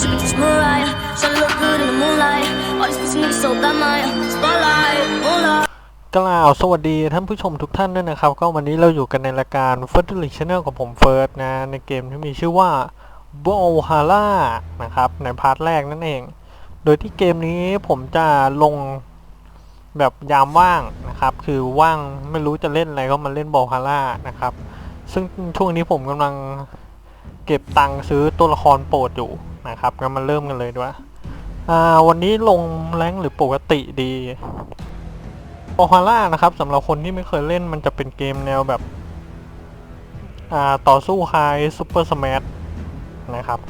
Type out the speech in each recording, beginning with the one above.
She be just Mariah. She look good in the moonlight. All these pussy niggas so bad, my Spotlight, moonlight. กล่าวสวัสดีท่านผู้ชมทุกท่านด้วยนะครับ ก็วันนี้เราอยู่กันในรายการ f i r s t l e Channel ของผมเฟิร์สนะ ในเกมที่มีชื่อว่า b o h a l a นะครับ ในพาร์ทแรกนั่นเอง โดยที่เกมนี้ผมจะลงแบบยามว่างนะครับ คือว่างไม่รู้จะเล่นอะไรก็มาเล่นบอฮาร่านะครับ ซึ่งช่วงนี้ผมกำลังเก็บตังค์ซื้อตัวละครโปรดอยู่ นะครับงั้นมาเริ่มกันเลยดีกว่าอ่า วันนี้ลงแรงหรือปกติดีโอฮาร่านะครับสำหรับคนที่ไม่เคยเล่นมันจะเป็นเกมแนวแบบ อ่า ต่อสู้คายซูเปอร์สมันะครับ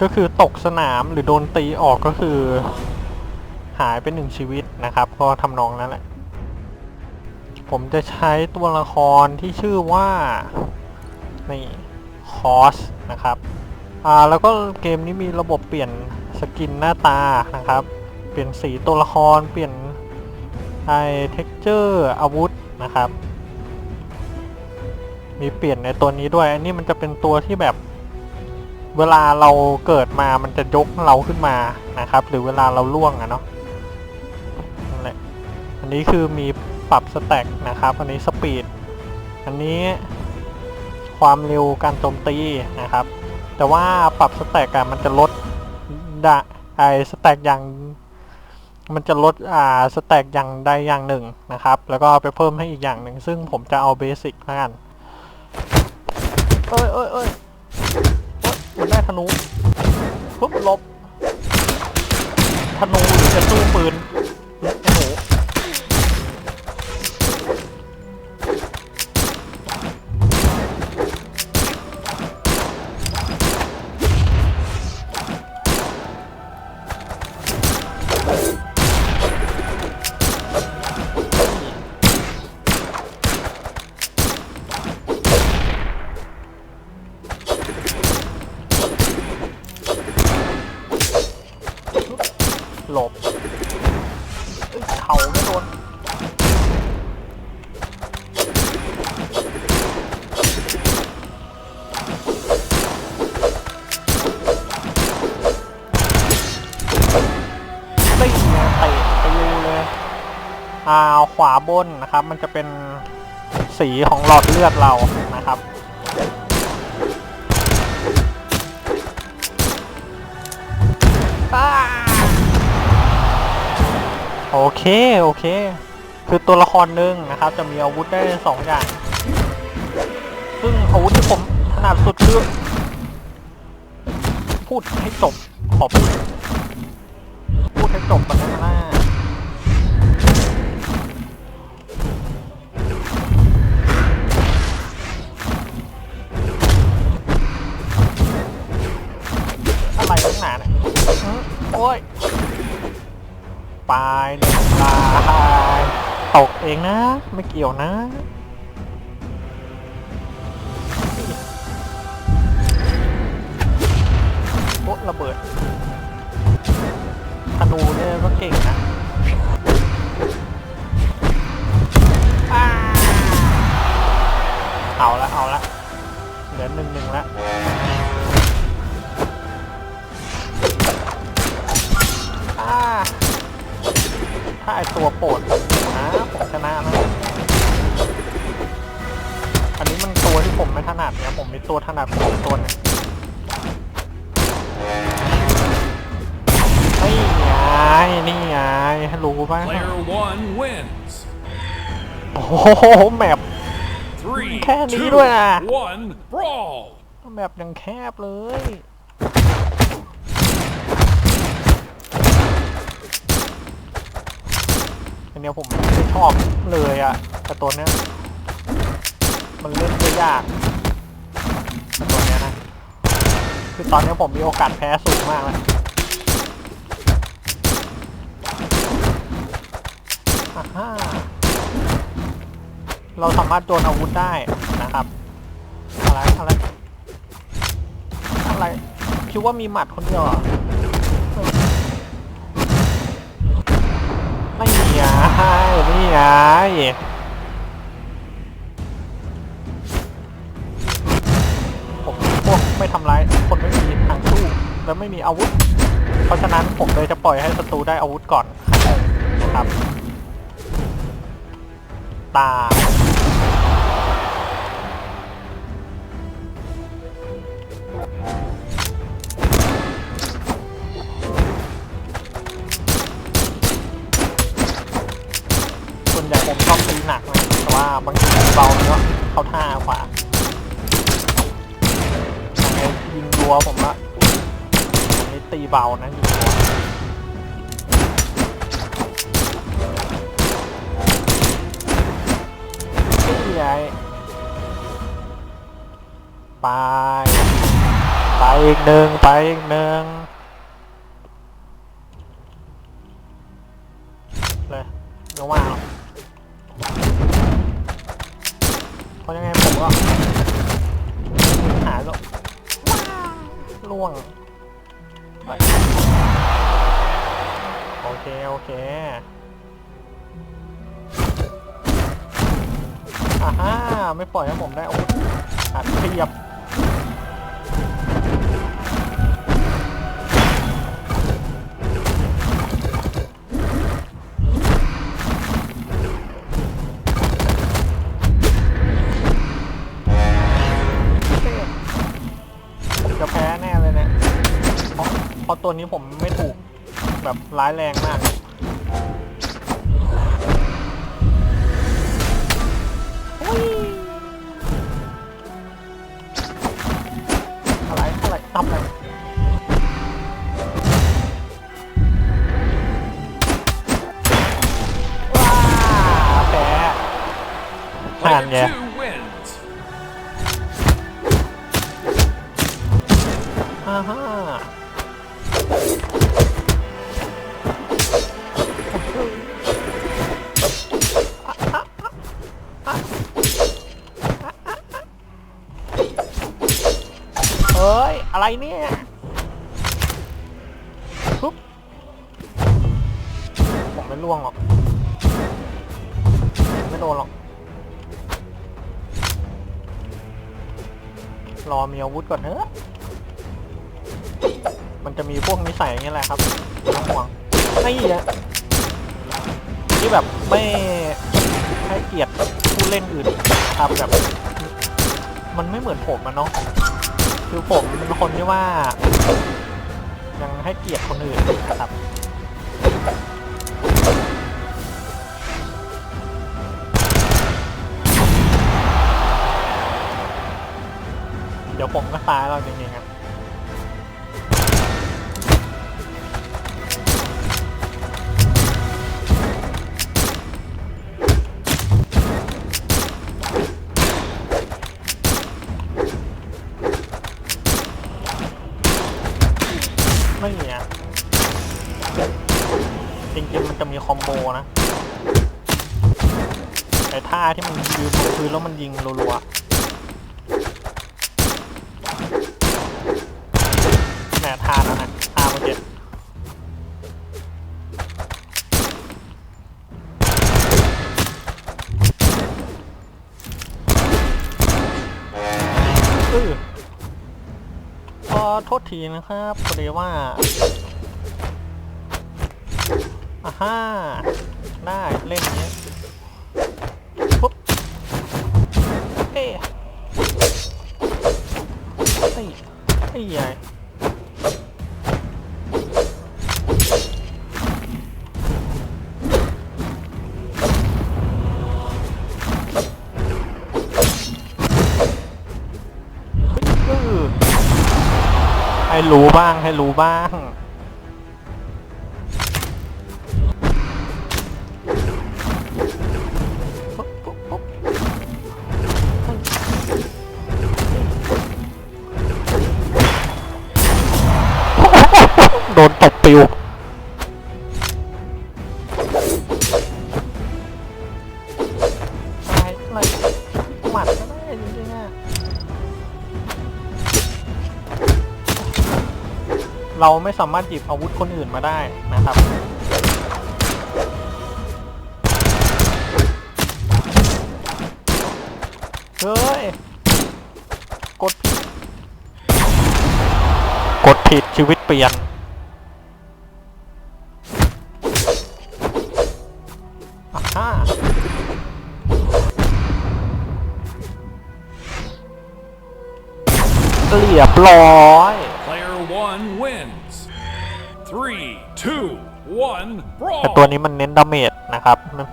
ก็คือตกสนามหรือโดนตีออกก็คือ หายไปหนึ่งชีวิตนะครับ ก็ทำนองนั้นแหละ ผมจะใช้ตัวละครที่ชื่อว่า นี่ คอสนะครับอ่าแล้วก็เกมนี้มีระบบเปลี่ยนสกินหน้าตานะครับ เปลี่ยนสีตัวละคร เปลี่ยนไอเท็กเจอร์อาวุธนะครับ มีเปลี่ยนในตัวนี้ด้วย อันนี้มันจะเป็นตัวที่แบบเวลาเราเกิดมามันจะยกเราขึ้นมานะครับ หรือเวลาเราล่วงอะเนาะนั่นแหละอันนี้คือมีปรับสแต็กนะครับ อันนี้สปีด อันนี้ ความเร็วการโจมตีนะครับ แต่ว่าปรับสแต็กอะมันจะลดดะไอสแต็กอย่าง มันจะลดอ่าสแต็กอย่างใดอย่างหนึ่งนะครับ แล้วก็ไปเพิ่มให้อีกอย่างหนึ่ง ซึ่งผมจะเอาเบสิกแล้วกันเอ้ยเอ้ยเอ้ยมันได้ธนูปุ๊บลบธนูจะสู้ปืน อ่าขวาบนนะครับ มันจะเป็นสีของหลอดเลือดเรานะครับโอเค โอเค คือตัวละครหนึ่งนะครับ จะมีอาวุธได้สองอย่าง ซึ่งอาวุธที่ผมถนัดสุดคือพูดให้จบขอพูดพูดให้จบมันได้ไหมล่ะ ตกเองนะ ไม่เกี่ยวนะโอ๊ะระเบิดธนูเนี่ยก็เก่งนะเอาละเอาละเหลือหนึ่งหนึ่งละถ้าไอตัวโปรดน ผมชนะนะ อันนี้มันตัวที่ผมไม่ถนัดเนี่ยผมมีตัวถนัดผมตัวหนึงนี่ไงนี่ไงรู้ป่ะ Player one wins. โอ้โหแมป Three, Can't two, eat it, ah. one, brawl. แมปยังแคบเลย อันเนี้ยผมไม่ชอบเลยอะแต่ตัวเนี้ยมันเล่นได้ยากแต่ตัวเนี้ยนะ คือตอนเนี้ยผมมีโอกาสแพ้สูงมากเลยเราสามารถโดนอาวุธได้นะครับ อะไร อะไร อะไร คิดว่ามีหมัดคนเดียวเหรอไไงนี่ไงผมพวกไม่ทำร้ายคนไม่มีทางสู้และไม่มีอาวุธ เพราะฉะนั้นผมเลยจะปล่อยให้ศัตรูได้อาวุธก่อนครับตา ตีเบานะยิงนี่ไงไปไปอีกหนึ่งไปอีกหนึ่งเลยไม่ว่าหรอกเพราะยังไงผมก็หาแล้วล่วง โอเค โอเคอ่าฮ่าไม่ปล่อยให้ผมได้โอ้อัดเทียบจะแพ้แน่เลยเนี่ยเพราะเพราะตัวนี้ผมไม่ถูก แบบร้ายแรงมาก อะไรอะไรทำอะไรว้าแพ้ผ่าน Player ไง เนี่ยปุ๊บผมไม่ล่วงหรอก ไม่โดนหรอก รอมีอาวุธก่อนเถอะ มันจะมีพวกนิสัยอย่างเงี้ยแหละครับไม่ต้องห่วงไม่อะที่แบบไม่ให้เกียรติผู้เล่นอื่นครับแบบ มันไม่เหมือนผมอะเนาะ คือผมเป็นคนที่ว่า ยังให้เกียรติคนอื่นนะครับเดี๋ยวผมก็ตายแล้วจริงๆอะไอ้ท่าที่มันยืนบนพื้นแล้วมันยิงรัวๆแหน่ท่านั้นนะท่าเมื่อกี้เออขอโทษทีนะครับพอดีว่าอ่าฮ่าได้เล่นอ อ้ใหญ่เออให้รู้บ้างให้รู้บ้าง ปิวตายอะไรหมัดก็ได้จริงๆอะเราไม่สามารถหยิบอาวุธคนอื่นมาได้นะครับ เฮ้ย กดผิด กดผิดชีวิตเปลี่ยน รียบร้อย Player one wins. Three, two, one, แต่ตัว brawl. นี้มันเน้นดาเมจนะครับมัน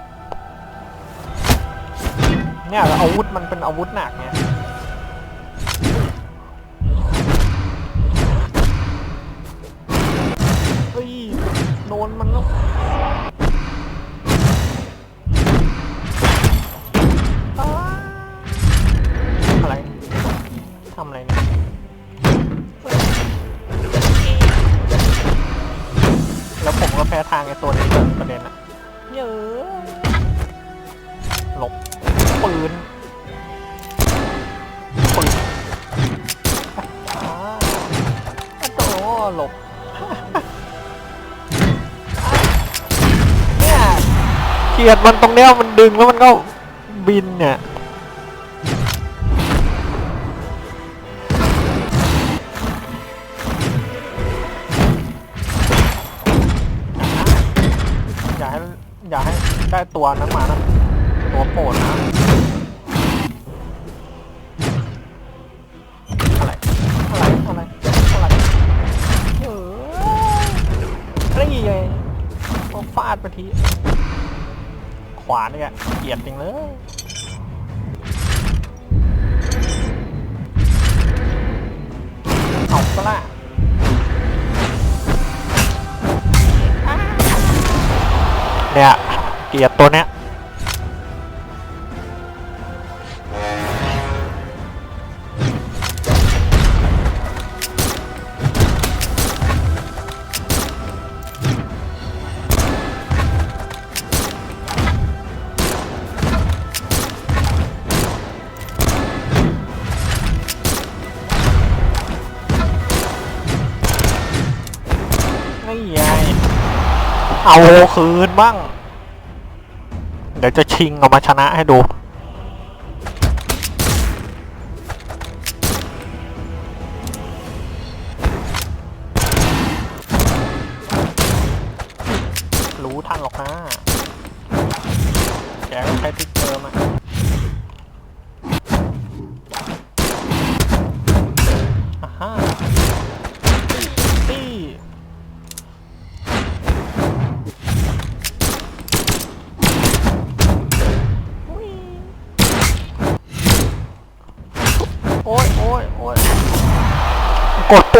เนี่ยอาวุธมันเป็นอาวุธหนักไง หหลบ เนี่ยเกลียดมันตรงเนี้ยมันดึงแล้วมันก็บินเนี่ย อย่าให้ อย่าให้ได้ตัวนั้นมานะ ตัวโปรดนะ นี่ไงมาฟาดไปทีขวานเนี่ยเกลียดจริงเลยเอาซะละเนี่ยเกลียดตัวเนี้ย เอาคืนบ้าง เดี๋ยวจะชิงเอามาชนะให้ดู รู้ทันหรอกนะแกก็ใช้ทิกเกอร์มาอ่า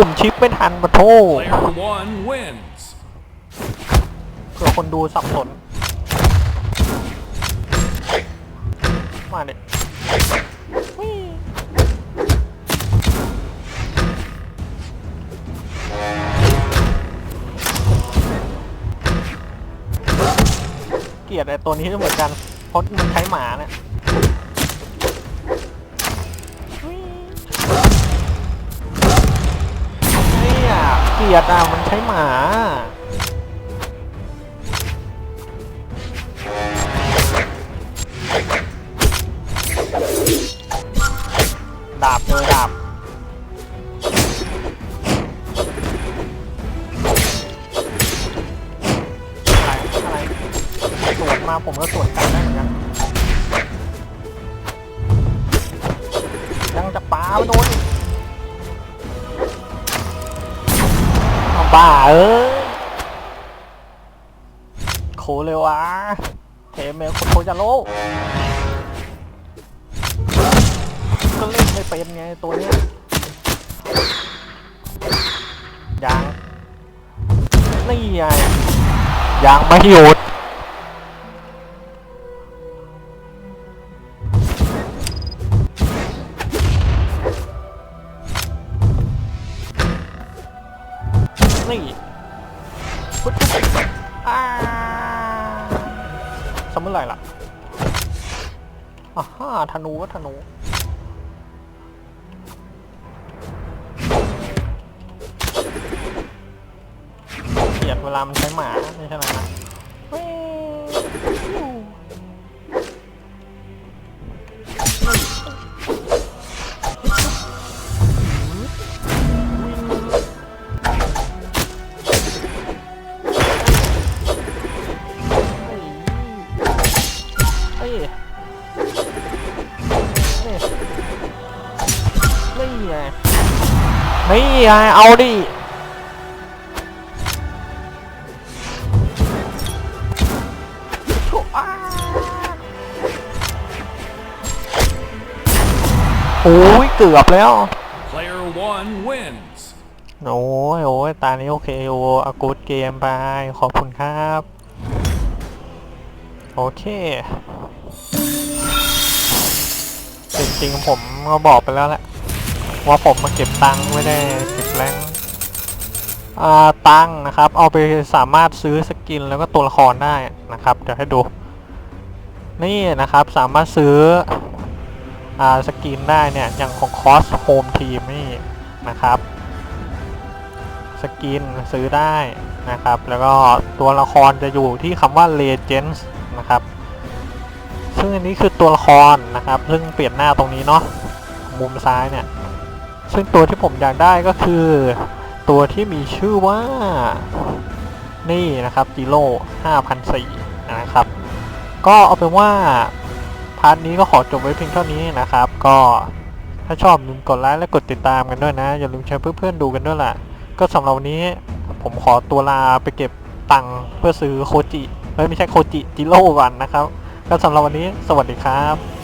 ปุ่มชิปไม่ทันปะโท Player one wins. เผื่อคนดูสับสน มาเด็เกลียดไอ้ตัวนี้เหมือนกันเพราะมันใช้หมาเนี่ยเนี่ย ยดอะมันใช้หมาดาบเจอดาบอะไรอะไรสวนมาผมก็สวนกลันได้เหมือนะ บ้าเอ้ยโคเลยวะเทมเมลโคจะโร่ก็เล่นไม่เป็นไงตัวเนี้ยยังนี่ไงยังไม่หยุด เวลามันใช้หมาไม่ใช่หมานี่ไงเอาดิ กือบแล้ว Player one wins. โอ้ยโอ้ยตานี้โอเคโออากูดเกมไป ขอบคุณครับ โอเคจริงๆผมก็บอกไปแล้วแหละ ว่าผมมาเก็บตังค์ไม่ได้เก็บแรงค์อ่าตังค์นะครับ เอาไปสามารถซื้อสกินแล้วก็ตัวละครได้นะครับ เดี๋ยวให้ดู นี่นะครับสามารถซื้ออ่า สกินได้เนี่ยอย่างของคอสโฮมทีมนี่นะครับสกินซื้อได้นะครับ แล้วก็ตัวละครจะอยู่ที่คำว่า Legends นะครับ ซึ่งอันนี้คือตัวละครนะครับ ซึ่งเปลี่ยนหน้าตรงนี้เนาะมุมซ้ายเนี่ย ซึ่งตัวที่ผมอยากได้ก็คือ ตัวที่มีชื่อว่า นี่นะครับจิโร่5,004นะครับ ก็เอาเป็นว่าาร์ทนี้ก็ขอจบไว้เพียงเท่านี้นะครับ ก็ถ้าชอบอย่าลืมกดไลค์และกดติดตามกันด้วยนะ อย่าลืมแชร์เพื่อนๆดูกันด้วยล่ะ ก็สำหรับวันนี้ผมขอตัวลาไปเก็บตังค์เพื่อซื้อโคจิไม่ใช่โคจิจิโร่ก่อนนะครับ ก็สำหรับวันนี้สวัสดีครับ